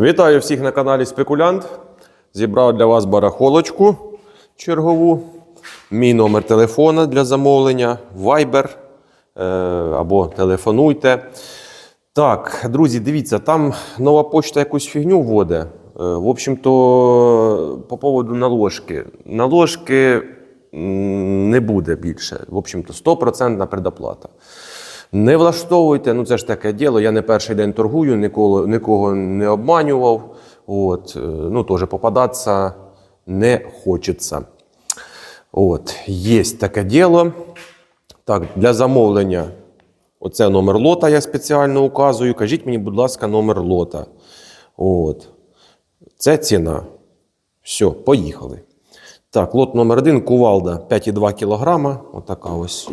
Вітаю всіх на каналі Спекулянт. Зібрав для вас барахолочку чергову. Мій номер телефона для замовлення, Viber е, або телефонуйте. Так, друзі, дивіться, там нова почта якусь фігню вводить. Е, В общем-то, по поводу наложки. Наложки не буде більше. В общем-то, 100% предоплата. Не влаштовуйте, ну це ж таке діло. Я не перший день торгую, ніколи, нікого не обманював. От, е, ну, теж попадатися не хочеться. От, є таке діло. Так, для замовлення оце номер лота я спеціально указую. Кажіть мені, будь ласка, номер лота. От. Це ціна. Все, поїхали. Так, лот номер один кувалда 5,2 кг. Отака ось.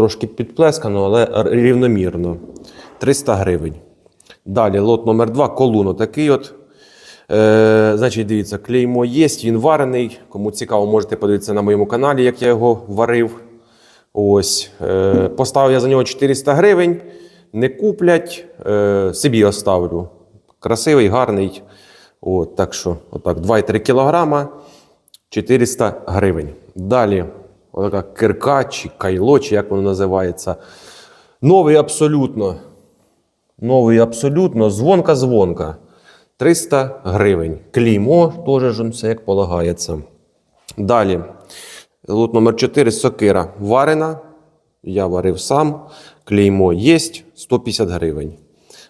Трошки підплескано, але рівномірно. 300 гривень. Далі лот номер 2 колуно такий от. Е, значить, дивіться, клеймо є, він варений. Кому цікаво, можете подивитися на моєму каналі, як я його варив. Ось. Е, поставив я за нього 400 гривень. Не куплять, е, собі оставлю. Красивий, гарний. От, так що, отак, 2,3 кілограма, 400 гривень. Далі, отака кирка чи кайло, чи як воно називається. Новий абсолютно. Новий абсолютно. Дзвонка-дзвонка. 300 гривень. Клеймо теж все як полагається. Далі. Лот номер 4 сокира варена. Я варив сам. Клеймо є 150 гривень.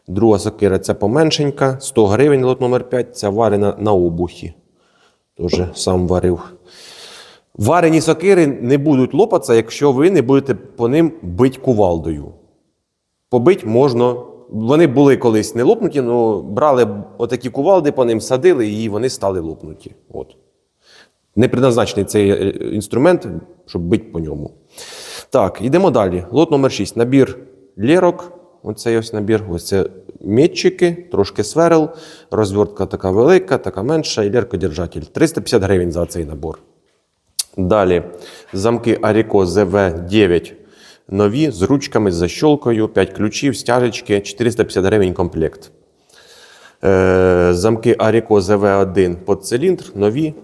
Друга сокира це поменшенька, 100 гривень. Лот номер 5 це варена на обухі. Теж сам варив. Варені сокири не будуть лопатися, якщо ви не будете по ним бить кувалдою. Побить можна. Вони були колись не лопнуті, але брали отакі кувалди, по ним садили і вони стали лопнуті. От. Не предназначений цей е, інструмент, щоб бити по ньому. Так, йдемо далі. Лот номер 6. Набір лірок. Оцей ось набір. Ось це метчики, трошки сверл, розвертка така велика, така менша, і ліркодержатель. 350 гривень за цей набор. Далі замки Arico ZV9 нові з ручками, з защолкою, 5 ключів, стяжечки, 450 гривень комплект. Е, замки Arico ZV1 під циліндр нові,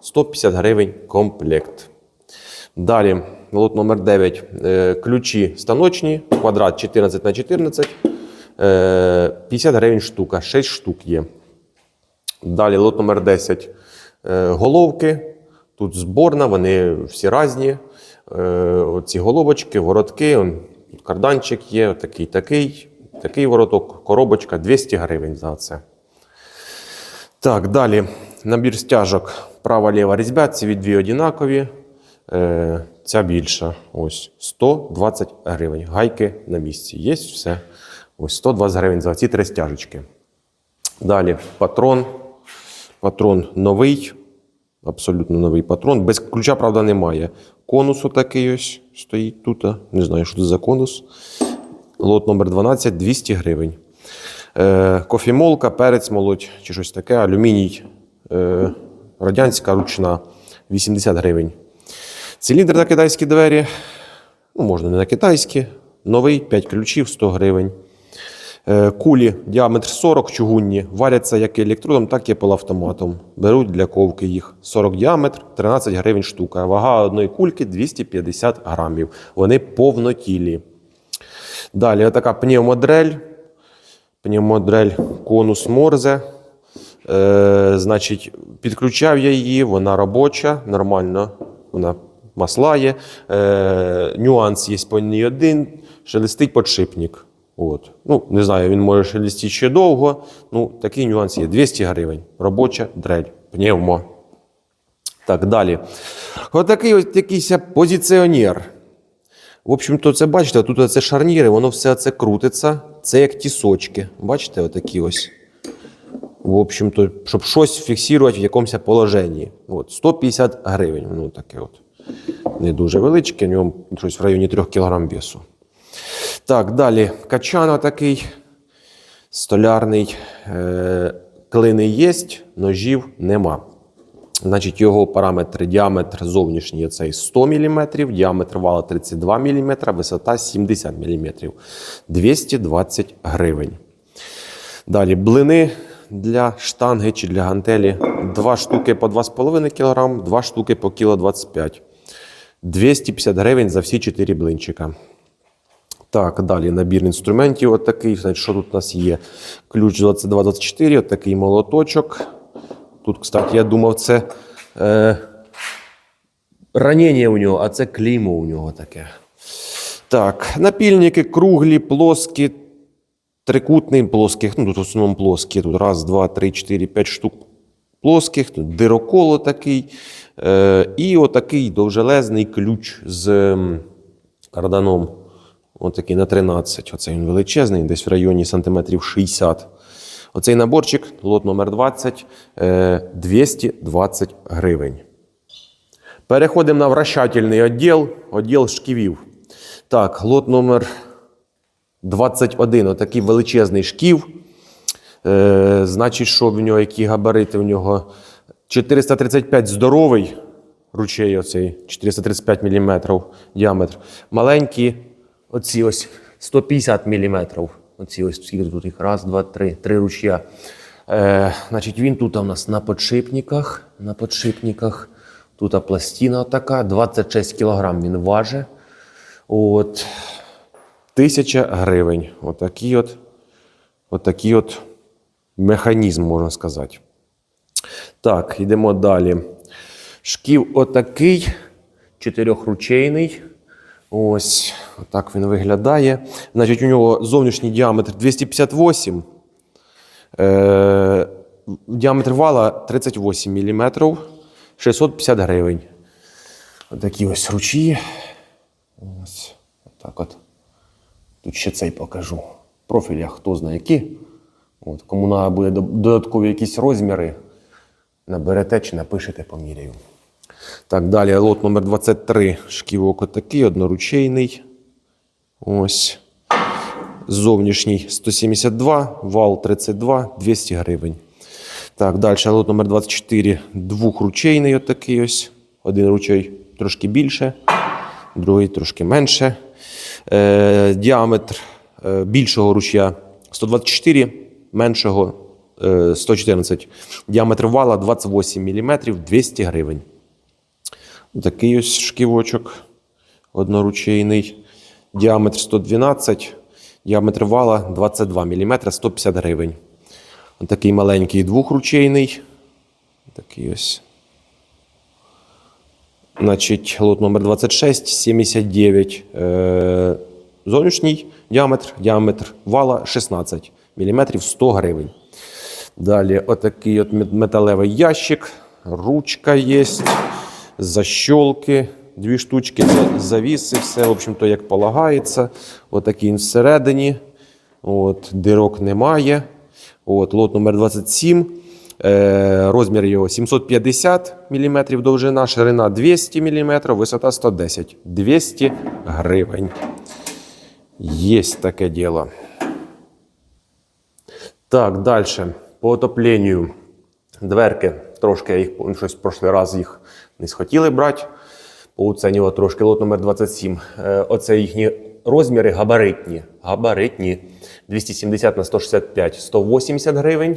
150 гривень комплект. Далі лот номер 9. Е, ключі станочні, квадрат 14 на 14, е, 50 гривень штука, 6 штук є. Далі лот номер 10. Е, Головки. Тут зборна, вони всі різні. Е, Оці головочки, воротки, карданчик є, такий, такий, такий вороток, коробочка 200 гривень за це. Так, далі набір стяжок права-ліва різьба, ці дві однакові. Е, ця більша. Ось 120 гривень. Гайки на місці. Є все. Ось 120 гривень за ці три стяжечки. Далі патрон. Патрон новий. Абсолютно новий патрон. Без ключа, правда, немає. Конус отакий ось стоїть тут. Не знаю, що це за конус. Лот номер 12 200 гривень. Е, кофемолка, перець молоть чи щось таке. Алюміній. Е, радянська ручна 80 гривень. Циліндр на китайські двері. Ну, можна не на китайські. Новий 5 ключів 100 гривень. Е, Кулі діаметр 40 чугунні, варяться як електродом, так і полуавтоматом. Беруть для ковки їх 40 діаметр, 13 гривень штука. Вага одної кульки 250 грамів. Вони повнотілі. Далі така пневмодрель. Пневмодрель конус Морзе. Е, значить, підключав я її, вона робоча, нормально. Вона маслає. Е, нюанс є по ній один, шелестить подшипник. От. Ну, не знаю, він може шелестіти ще довго. Ну, такий нюанс є. 200 гривень. Робоча дрель. Пневмо. Так, далі. Отакий ось якийсь позиціонер. В общем-то, це бачите, тут це шарніри, воно все це крутиться. Це як тісочки. Бачите, отакі ось. В общем-то, щоб щось фіксувати в якомусь положенні. От, 150 гривень. Ну, таке от. Не дуже величке, в ньому щось в районі 3 кг весу. Так, далі качан такий столярний. Е, клини є, ножів нема. Значить, його параметри діаметр зовнішній цей 100 мм, діаметр вала 32 мм, висота 70 мм. 220 гривень. Далі блини для штанги чи для гантелі. Два штуки по 2,5 кг, два штуки по кіло 25 250 гривень за всі 4 блинчика. Так, далі набір інструментів отакий. Значить, що тут у нас є? Ключ 2224, отакий молоточок. Тут, кстати, я думав, це е, ранення у нього, а це клеймо у нього таке. Так, напільники круглі, плоскі, трикутні, плоских. Ну, тут в основному плоскі. Тут раз, два, три, чотири, п'ять штук плоских. Тут дироколо такий. Е, і отакий довжелезний ключ з карданом. Отакий на 13. Оцей він величезний, десь в районі сантиметрів 60. Оцей наборчик, лот номер 20, е, 220 гривень. Переходимо на вращательний відділ, відділ шківів. Так, лот номер 21. Отакий величезний шків. Е, значить, що в нього, які габарити? В нього 435 здоровий ручей, оцей 435 мм діаметр. Маленькі, оці ось 150 мм. Оці ось скільки тут їх? Раз, два, три. Три ручя. Е, значить, він тут у нас на подшипниках. На подшипниках. Тут пластина така, 26 кг він важить. От. Тисяча гривень. Отакий от, отакий от механізм, можна сказати. Так, йдемо далі. Шків отакий, чотирьохручейний. Ось, отак він виглядає. Значить, у нього зовнішній діаметр 258. Е, діаметр вала 38 мм, 650 гривень. Отакі ось ручі. Ось, отак от. Тут ще цей покажу. Профіль хто знає які. От, кому треба буде додаткові якісь розміри, наберете чи напишете, поміряю. Так, далі лот номер 23. Шківок отакий, одноручейний. Ось. Зовнішній 172, вал 32, 200 гривень. Так, далі лот номер 24. Двохручейний отакий ось. Один ручей трошки більше, другий трошки менше. Е, діаметр е, більшого ручя 124, меншого е, 114. Діаметр вала 28 мм, 200 гривень. Такий ось шківочок одноручейний. Діаметр 112, діаметр вала 22 мм, 150 гривень. Такий маленький двохручейний. Такий ось. Значить, лот номер 26, 79. Е, зовнішній діаметр, діаметр вала 16 мм, 100 гривень. Далі отакий от металевий ящик, ручка є, защолки, дві штучки, за- завіси, все, в общем-то, як полагається. Отакий всередині. От, дирок немає. От, лот номер 27. Е, розмір його 750 мм довжина, ширина 200 мм, висота 110 200 гривень. Є таке діло. Так, далі. По отопленню. Дверки. Трошки я їх ну, щось в прошлий раз їх не схотіли брати. Пооцінював трошки лот номер 27. Е, Оце їхні розміри габаритні. Габаритні. 270 на 165 180 гривень.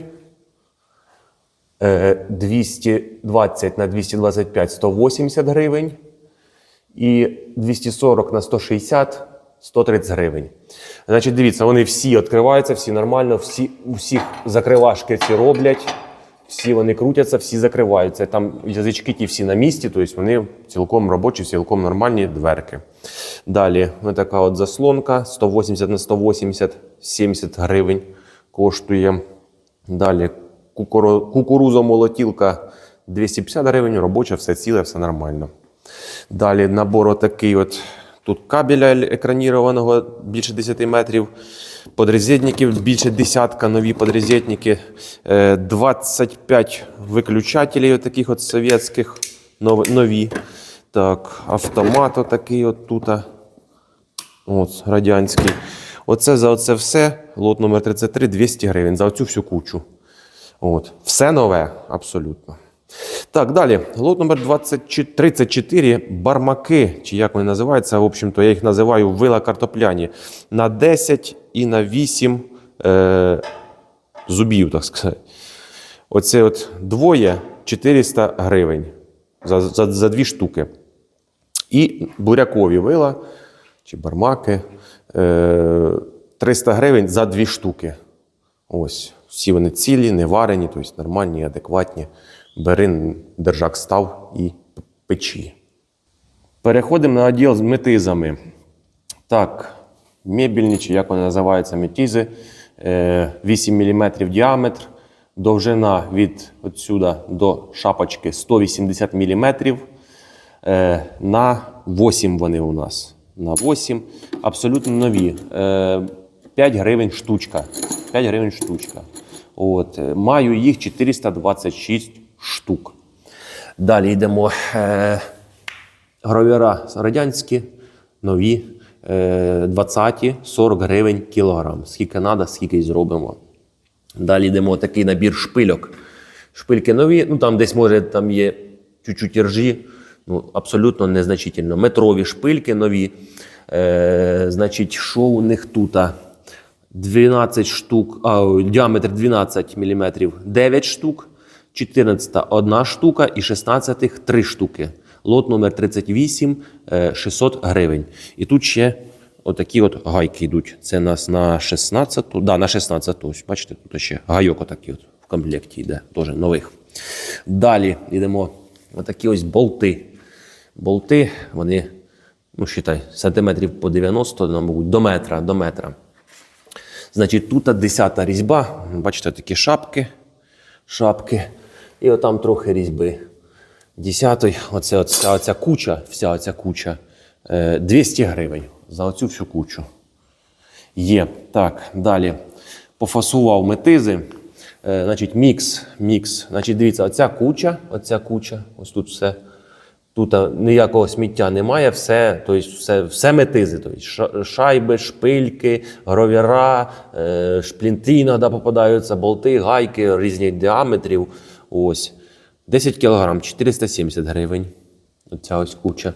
Е, 220 на 225 180 гривень. І 240 на 160 130 гривень. Значить, дивіться, вони всі відкриваються, всі нормально, всі, у всіх закривашки ці роблять, всі вони крутяться, всі закриваються. Там язички ті всі на місці, тобто вони цілком робочі, цілком нормальні дверки. Далі, така от заслонка 180 на 180, 70 гривень коштує. Далі кукурузомолотілка 250 гривень, робоча, все ціле, все нормально. Далі набор отакий от. Тут кабеля екранірованого більше 10 метрів, подрозетників більше десятка, нові подрозетники, е, 25 виключателів таких от совєтських, нов- нові. Так, автомат отакий от тут. От, радянський. Оце за оце все. Лот номер 33 200 гривень за оцю всю кучу. От. Все нове, абсолютно. Так, далі. Лот номер 20 34 бармаки, чи як вони називаються, в общем-то, я їх називаю вила картопляні. На 10 і на 8 е, зубів, так сказати. Оце от двоє 400 гривень за, за, за дві штуки. І бурякові вила чи бармаки е, 300 гривень за дві штуки. Ось. Всі вони цілі, не варені, тобто нормальні, адекватні. Бери, держак став і печі. Переходимо на відділ з метизами. Так, мебільні, чи як вони називаються, метізи. Е, 8 мм діаметр. Довжина від отсюда до шапочки 180 мм. Е, на 8 вони у нас. На 8. Абсолютно нові. Е, 5 гривень штучка. 5 гривень штучка. От. е, Маю їх 426 штук. Далі йдемо. Е, Гравіра радянські, нові, е, 20 40 гривень кілограм. Скільки треба, скільки зробимо. Далі йдемо такий набір шпильок. Шпильки нові, ну там десь може там є чуть-чуть ржі, ну абсолютно незначительно. Метрові шпильки нові. Е, значить, що у них тут? 12 штук, а, діаметр 12 мм 9 штук, 14 1 штука і 16 3 штуки. Лот номер 38 е, 600 гривень. І тут ще отакі от гайки йдуть. Це нас на 16, да, на 16. Ось, бачите, тут ще гайок отакий от в комплекті йде, теж нових. Далі йдемо отакі ось болти. Болти, вони, ну, считай, сантиметрів по 90, ну, мабуть, до метра, до метра. Значить, тут 10 різьба. Бачите, такі шапки. Шапки. І отам трохи різьби. Десятий, оце, вся оця куча, вся оця куча. е, 200 гривень за оцю всю кучу. Є. Так, далі. Пофасував метизи. Е, значить, мікс. мікс. Значить, дивіться, оця куча, оця куча, ось тут все. Тут ніякого сміття немає, все, тобто все, все метизи. Тобто шайби, шпильки, гровіра, е, шплінти іноді попадаються, болти, гайки різних діаметрів. Ось. 10 кг, 470 гривень. Оця ось куча.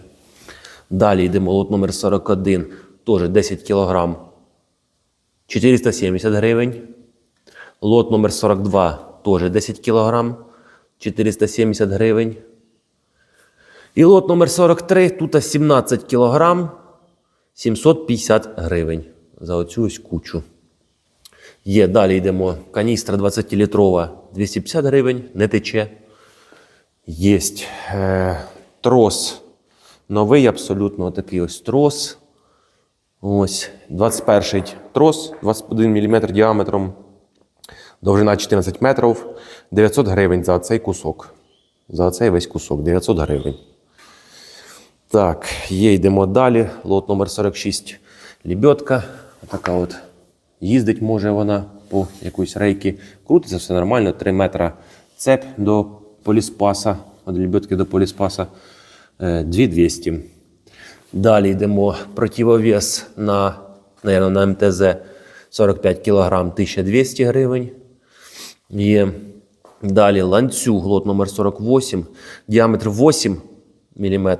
Далі йдемо лот номер 41, теж 10 кг, 470 гривень. Лот номер 42, теж 10 кг, 470 гривень. І лот номер 43, тут 17 кг, 750 гривень за оцю ось кучу. Є, далі йдемо. Каністра 20-літрова, 250 гривень, не тече. Єсть. Е, трос. Новий абсолютно такий ось трос. Ось 21 трос, 21 мм діаметром. Довжина 14 метрів. 900 гривень за цей кусок. За цей весь кусок 900 гривень. Так, є, йдемо далі. Лот номер 46. Лебедка. Така от. Їздить може вона по якоїсь рейки. Крутиться все нормально. 3 метра цеп до поліспаса. Від лебедки до поліспаса. Е, 2200. Далі йдемо противовес на, наверное, на МТЗ 45 кг 1200 гривень. Є. Далі ланцюг, лот номер 48, діаметр 8 мм.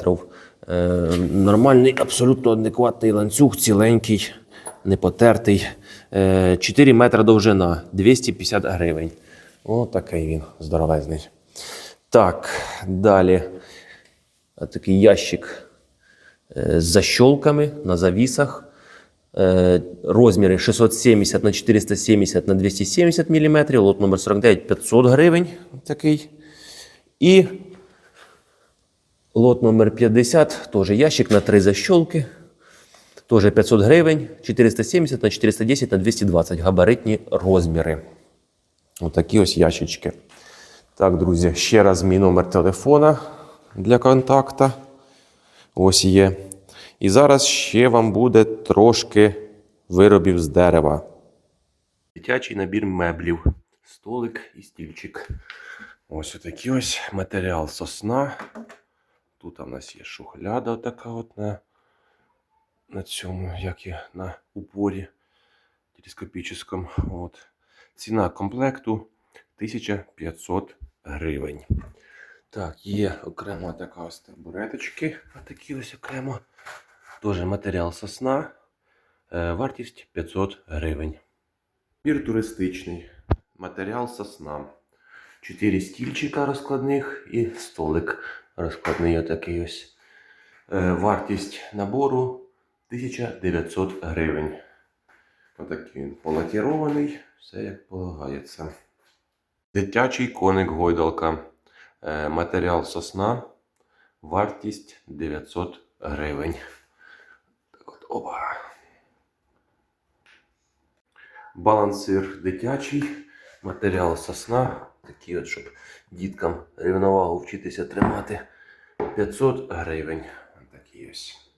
Е, нормальний, абсолютно адекватний ланцюг, ціленький, не потертий. Е, 4 метри довжина, 250 гривень. О, такий він здоровезний. Так, далі. Такий ящик е, з защолками на завісах. Е, Розміри 670 на 470 на 270 мм, лот номер 49 500 гривень. Такий. І лот номер 50, теж ящик на 3 защолки. Теж 500 гривень, 470 на 410 на 220 габаритні розміри. Отакі ось ящички. Так, друзі, ще раз мій номер телефона для контакта. Ось є. І зараз ще вам буде трошки виробів з дерева. Дитячий набір меблів. Столик і стільчик. Ось отакий ось матеріал сосна. Тут у нас є шухляда така от на, на цьому, як і на упорі телескопічному. От. Ціна комплекту 1500 гривень. Так, є окремо така ось табуреточки. Отакі ось окремо. Теж матеріал сосна. Е, Вартість 500 гривень. Бір туристичний. Матеріал сосна. Чотири стільчика розкладних і столик розкладний отакий ось. Е, Вартість набору 1900 гривень. Отакий він полакірований, все як полагається. Дитячий коник гойдалка. Е, Матеріал сосна. Вартість 900 гривень. Так от, опа. Балансир дитячий. Матеріал сосна. Такий от, щоб діткам рівновагу вчитися тримати. 500 гривень. Такий ось.